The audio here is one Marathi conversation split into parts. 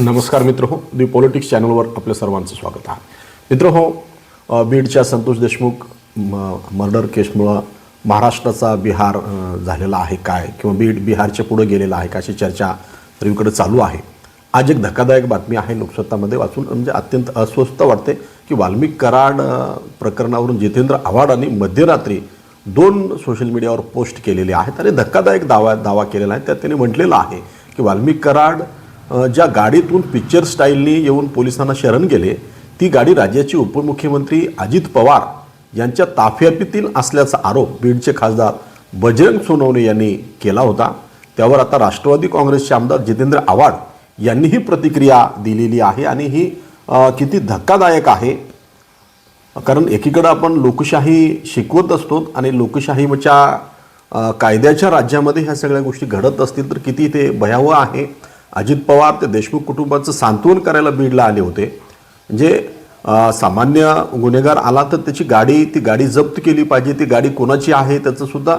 नमस्कार मित्र हो दी पॉलिटिक्स चॅनलवर आपल्या सर्वांचं स्वागत आहे. मित्र हो बीडच्या संतोष देशमुख म मर्डर केसमुळं महाराष्ट्राचा बिहार झालेला आहे काय? किंवा बीड बिहारच्या पुढे गेलेला आहे का अशी चर्चा सर्वीकडे चालू आहे. आज एक धक्कादायक बातमी आहे लोकसत्तामध्ये वाचून म्हणजे अत्यंत अस्वस्थ वाटते की वाल्मिक कराड प्रकरणावरून जितेंद्र आव्हाडांनी मध्यरात्री दोन सोशल मीडियावर पोस्ट केलेले आहेत. आणि धक्कादायक दावा दावा केलेला आहे. त्यात त्यांनी म्हटलेलं आहे की वाल्मिक कराड ज्या गाडीतून पिक्चर स्टाईलनी येऊन पोलिसांना शरण गेले ती गाडी राज्याचे उपमुख्यमंत्री अजित पवार यांच्या ताफ्यातील असल्याचा आरोप बीडचे खासदार बजरंग सोनवणे यांनी केला होता. त्यावर आता राष्ट्रवादी काँग्रेसचे आमदार जितेंद्र आव्हाड यांनीही प्रतिक्रिया दिलेली आहे आणि ही किती धक्कादायक आहे. कारण एकीकडं आपण लोकशाही शिकवत असतो आणि लोकशाहीच्या कायद्याच्या राज्यामध्ये ह्या सगळ्या गोष्टी घडत असतील तर किती ते भयावह आहे. अजित पवार ते देशमुख कुटुंबाचं सांत्वन करायला बीडला आले होते. म्हणजे सामान्य गुन्हेगार आला तर त्याची गाडी ती गाडी जप्त केली पाहिजे ती गाडी कोणाची आहे त्याचंसुद्धा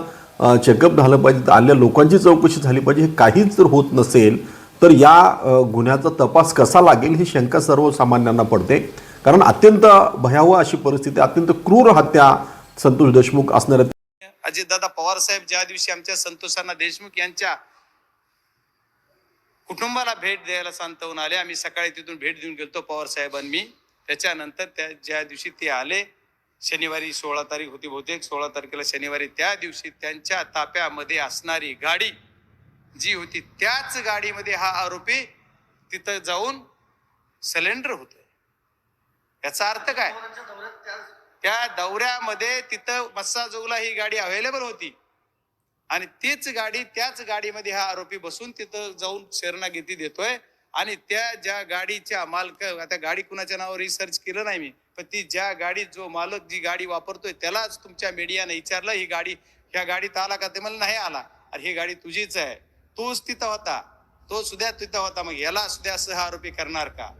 चेकअप झालं पाहिजे. तर आलेल्या लोकांची चौकशी झाली पाहिजे. हे काहीच जर होत नसेल तर या गुन्ह्याचा तपास कसा लागेल ही शंका सर्वसामान्यांना पडते. कारण अत्यंत भयावह अशी परिस्थिती अत्यंत क्रूर हत्या संतोष देशमुख असणाऱ्या अजितदादा पवार साहेब ज्या दिवशी आमच्या संतोषांना देशमुख यांच्या कुटुंबाला भेट द्यायला सांतवून आले. आम्ही सकाळी तिथून भेट देऊन गेलो पवार साहेबांनी त्याच्यानंतर त्या ज्या दिवशी ते आले शनिवारी सोळा तारीख होती बहुतेक सोळा तारखेला शनिवारी त्या दिवशी त्यांच्या ताप्यामध्ये असणारी गाडी जी होती त्याच गाडीमध्ये हा आरोपी तिथं जाऊन सिलेंडर होत याचा अर्थ काय? त्या दौऱ्यामध्ये तिथं मस्साजोगला ही गाडी अवेलेबल होती. आणि तीच गाडी त्याच गाडीमध्ये हा आरोपी बसून तिथं जाऊन शरणागती देतोय. आणि त्या ज्या गाडीच्या मालक आता गाडी कुणाच्या नावावर रिसर्च केलं नाही मी पण ती ज्या गाडीत जो मालक जी गाडी वापरतोय त्यालाच तुमच्या मीडियाने विचारलं ही गाडी ह्या गाडीत आला का? ते मला नाही आला. अरे ही गाडी तुझीच आहे. तोच तिथं होता. तो सुद्धा तिथं होता. मग याला सुद्धा असं हा आरोपी करणार का?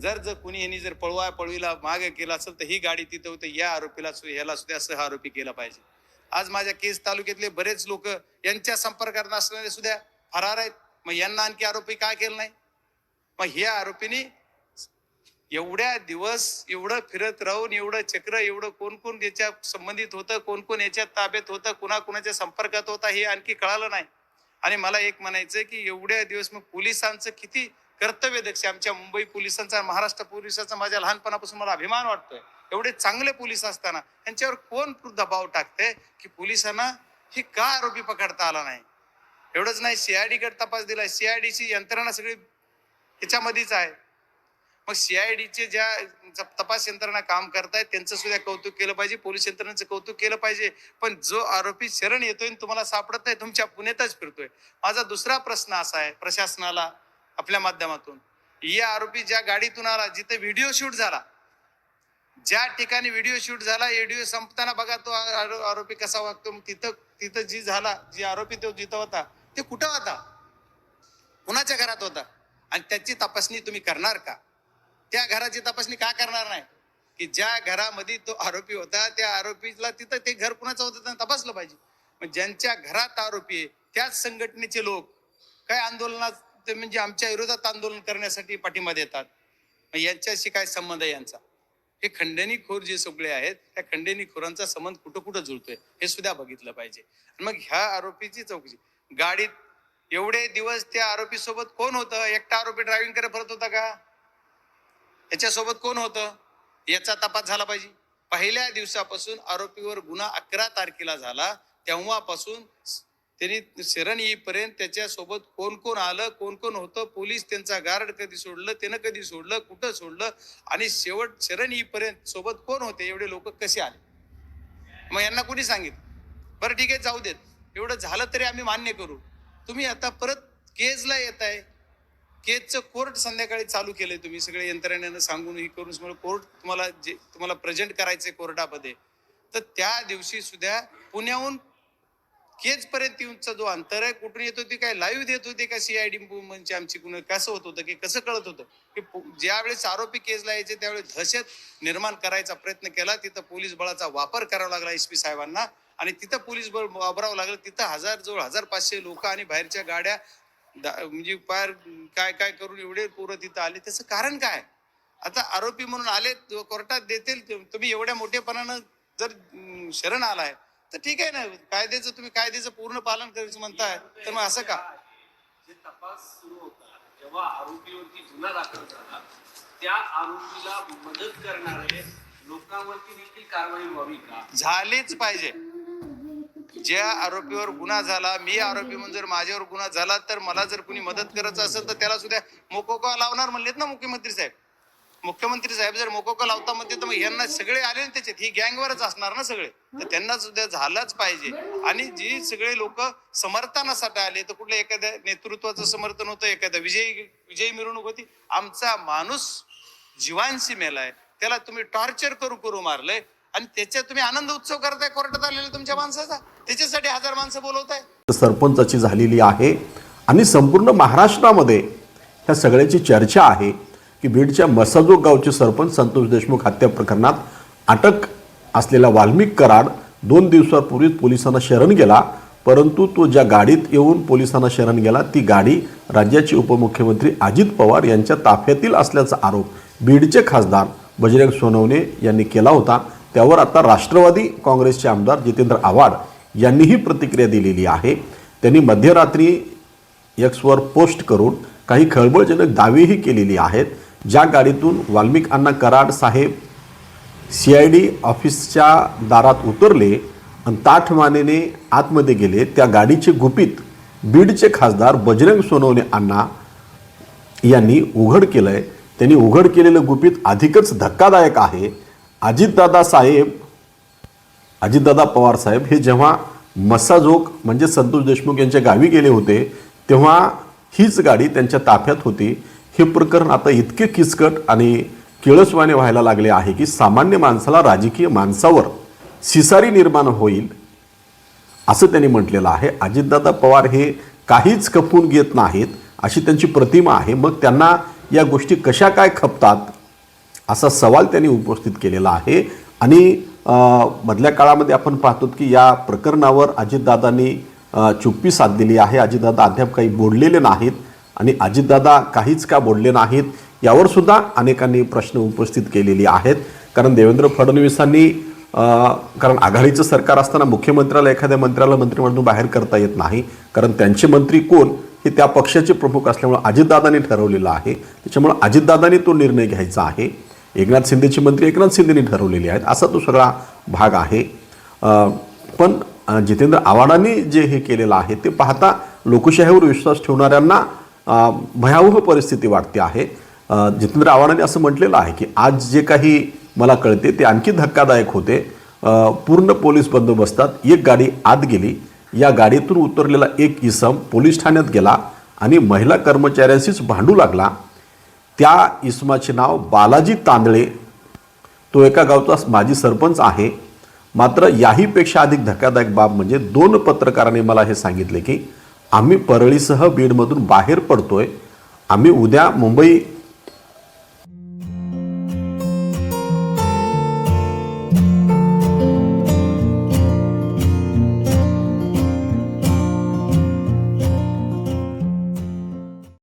जर जर कुणी यांनी जर पळवा पळवीला मागे केला असेल तर ही गाडी तिथं होतं या आरोपीला सु- सुद्धा असं हा आरोपी केला पाहिजे. आज माझ्या केस तालुक्यातले बरेच लोक यांच्या संपर्कात नसणारे सुद्धा फरार आहेत. मग यांना आणखी आरोपी काय केलं नाही? मग ह्या आरोपींनी एवढ्या दिवस एवढं फिरत राहून एवढं चक्र एवढं कोण कोण याच्या संबंधित होतं कोण कोण याच्या ताब्यात होतं कुणा कुणाच्या संपर्कात होता हे आणखी कळालं नाही. आणि मला एक म्हणायचं की एवढ्या दिवस मग पोलिसांचं किती कर्तव्य दक्ष आमच्या मुंबई पोलिसांचा महाराष्ट्र पोलिसांचा माझ्या लहानपणापासून मला अभिमान वाटतोय. एवढे चांगले पोलीस असताना त्यांच्यावर कोण दबाव टाकते की पोलिसांना ही का आरोपी पकडता आला नाही? एवढंच नाही सीआयडीकडे तपास दिलाय. सीआयडीची यंत्रणा सगळी ह्याच्यामध्येच आहे. मग सीआयडीचे ज्या तपास यंत्रणा काम करतायत त्यांचं सुद्धा कौतुक केलं पाहिजे पोलीस यंत्रणेचं कौतुक केलं पाहिजे. पण जो आरोपी शरण येतोय आणि तुम्हाला सापडत नाही तुमच्या पुण्यातच फिरतोय. माझा दुसरा प्रश्न असा आहे प्रशासनाला. आपल्या माध्यमातून. या आरोपी ज्या गाडीतून आला जिथे व्हिडिओ शूट झाला ज्या ठिकाणी व्हिडिओ शूट झाला व्हिडिओ संपताना बघा तो आरोपी कसा वागतो. तिथं तिथं जी झाला जी आरोपी तो जिथं होता ते कुठं होता? कुणाच्या घरात होता? आणि त्याची तपासणी तुम्ही करणार का? त्या घराची तपासणी का करणार नाही? की ज्या घरामध्ये तो आरोपी होता त्या आरोपीला तिथं ते घर कुणाचं होतं त्यांना तपासलं पाहिजे. मग ज्यांच्या घरात आरोपी आहे त्याच संघटनेचे लोक काय आंदोलनात ते म्हणजे आमच्या विरोधात आंदोलन करण्यासाठी पाठिंबा देतात. मग यांच्याशी काय संबंध आहे यांचा? हे खंडणीखोर जे सगळे आहेत त्या खंडणीखोरांचा संबंध कुठं कुठं जुळतोय हे सुद्धा बघितलं पाहिजे. आणि मग ह्या आरोपीची चौकशी. गाडीत एवढे दिवस त्या आरोपी सोबत कोण होतं? एकटा आरोपी ड्रायव्हिंग करत परत होता का? याच्यासोबत कोण होतं? याचा तपास झाला पाहिजे. पहिल्या दिवसापासून आरोपीवर गुन्हा अकरा तारखेला झाला. तेव्हापासून त्यांनी शरण येईपर्यंत त्याच्यासोबत कोण कोण आलं कोण कोण होतं पोलीस त्यांचा गार्ड कधी सोडलं त्यानं कधी सोडलं कुठं सोडलं आणि शेवट शरण येईपर्यंत सोबत कोण होते एवढे लोक कसे आले? मग यांना कोणी सांगितलं? बरं ठीक आहे जाऊ देत. एवढं झालं तरी आम्ही मान्य करू. तुम्ही आता परत केजला येत आहे केजचं कोर्ट संध्याकाळी चालू केलंय तुम्ही. सगळे यंत्रणेनं सांगून हे करून सगळं कोर्ट तुम्हाला जे तुम्हाला प्रेझेंट करायचंय कोर्टामध्ये. तर त्या दिवशी सुद्धा पुण्याहून पर्यंत येऊनचा जो अंतर आहे कुठून येत होती काय लाईव्ह देत होती का सीआयडी मुवमेंटची आमची कुण? कसं होत होतं की कसं कळत होतं की ज्यावेळेस आरोपी केसला यायचे त्यावेळेस दहशत निर्माण करायचा प्रयत्न केला तिथं पोलीस बळाचा वापर करावा लागला एस पी साहेबांना. आणि तिथं पोलीस बळ वापरावं लागलं तिथं हजार जवळ हजार पाचशे लोक आणि बाहेरच्या गाड्या म्हणजे पार काय काय करून एवढे पोरं तिथं आले त्याचं कारण काय? आता आरोपी म्हणून आले कोर्टात देतील तुम्ही एवढ्या मोठेपणानं जर शरण आलाय तर ठीक आहे ना. कायद्याचं तुम्ही कायद्याचं पूर्ण पालन करायचं म्हणताय तर मग असं का? जे तपास सुरू होता जेव्हा आरोपीवरती गुन्हा दाखल झाला त्या आरोपीला मदत करणारे लोकांवरती देखील कारवाई व्हावी का? झालीच पाहिजे. ज्या आरोपीवर गुन्हा झाला मी आरोपी म्हणून जर माझ्यावर गुन्हा झाला तर मला जर कुणी मदत करायचं असेल तर त्याला सुद्धा मोकोका लावणार म्हणलेत ना मुख्यमंत्री साहेब. मुख्यमंत्री साहेब जर मोकोका लावता म्हणते तर मग यांना सगळे आले ना त्याच्यात ही गँगवरच असणार ना सगळे. तर त्यांना सुद्धा झालाच पाहिजे. आणि जी सगळे लोक समर्थनासाठी आले तर कुठल्या एखाद्या नेतृत्वाचं समर्थन होतं एखाद्या विजयी विजयी मिरवणूक होती. आमचा माणूस जीवांशी मेलाय. त्याला तुम्ही टॉर्चर करू करू मारलंय. आणि त्याच्यात तुम्ही आनंद उत्सव करताय कोर्टात आलेला तुमच्या माणसाचा. त्याच्यासाठी हजार माणसं बोलवताय सरपंचाची झालेली आहे. आणि संपूर्ण महाराष्ट्रामध्ये ह्या सगळ्याची चर्चा आहे. की बीडच्या मसाजोग गावचे सरपंच संतोष देशमुख हत्या प्रकरणात अटक असलेला वाल्मिक कराड दोन दिवसापूर्वीच पोलिसांना शरण गेला परंतु तो ज्या गाडीत येऊन पोलिसांना शरण गेला ती गाडी राज्याचे उपमुख्यमंत्री अजित पवार यांच्या ताफ्यातील असल्याचा आरोप बीडचे खासदार बजरंग सोनवणे यांनी केला होता. त्यावर आता राष्ट्रवादी काँग्रेसचे आमदार जितेंद्र आव्हाड यांनीही प्रतिक्रिया दिलेली आहे. त्यांनी मध्यरात्री एक्सवर पोस्ट करून काही खळबळजनक दावेही केलेली आहेत. ज्या गाडीतून वाल्मिक अण्णा कराड साहेब सी आय डी ऑफिसच्या दारात उतरले आणि ताठ मानेने आतमध्ये गेले त्या गाडीचे गुपित बीडचे खासदार बजरंग सोनवणे अण्णा यांनी उघड केलं आहे त्यांनी उघड केलेलं गुपित अधिकच धक्कादायक आहे. अजितदादा साहेब अजितदादा पवार साहेब हे जेव्हा मसाजोग म्हणजे संतोष देशमुख यांच्या गावी गेले होते तेव्हा हीच गाडी त्यांच्या ताफ्यात होती. हे प्रकरण आता इतके किचकट आणि किळसवाने व्हायला लागले आहे की सामान्य माणसाला राजकीय माणसावर सिसारी निर्माण होईल असं त्यांनी म्हटलेलं आहे. अजितदादा पवार हे काहीच खपवून घेत नाहीत अशी त्यांची प्रतिमा आहे. मग त्यांना या गोष्टी कशा काय खपतात असा सवाल त्यांनी उपस्थित केलेला आहे. आणि मधल्या काळामध्ये आपण पाहतो की या प्रकरणावर अजितदादांनी चुप्पी साधलेली आहे. अजितदादा अद्याप काही बोललेले नाहीत. आणि अजितदादा काहीच का बोलले नाहीत यावर सुद्धा अनेकांनी प्रश्न उपस्थित केलेले आहेत. कारण देवेंद्र फडणवीसांनी कारण आघाडीचं सरकार असताना मुख्यमंत्र्याला एखाद्या मंत्र्याला मंत्रिमंडळून बाहेर करता येत नाही. कारण त्यांचे मंत्री कोण हे त्या पक्षाचे प्रमुख असल्यामुळे अजितदादांनी ठरवलेलं आहे. त्याच्यामुळे अजितदादांनी तो निर्णय घ्यायचा आहे. एकनाथ शिंदेचे मंत्री एकनाथ शिंदेनी ठरवलेले आहेत. असा तो सगळा भाग आहे. पण जितेंद्र आव्हाडांनी जे हे केलेलं आहे ते पाहता लोकशाहीवर विश्वास ठेवणाऱ्यांना भयावह परिस्थिती वाटते आहे. जितेंद्र आव्हाडांनी असं म्हटलेलं आहे की आज जे काही मला कळते ते आणखी धक्कादायक होते. पूर्ण पोलीस बंदोबस्तात एक गाडी आत गेली. या गाडीतून उतरलेला एक इसम पोलीस ठाण्यात गेला आणि महिला कर्मचाऱ्यांशीच भांडू लागला. त्या इसमाचे नाव बालाजी तांदळे. तो एका गावचा माजी सरपंच आहे. मात्र याहीपेक्षा अधिक धक्कादायक बाब म्हणजे दोन पत्रकारांनी मला हे सांगितले की आम्ही परळीसह बीडमधून बाहेर पडतोय. आम्ही उद्या मुंबई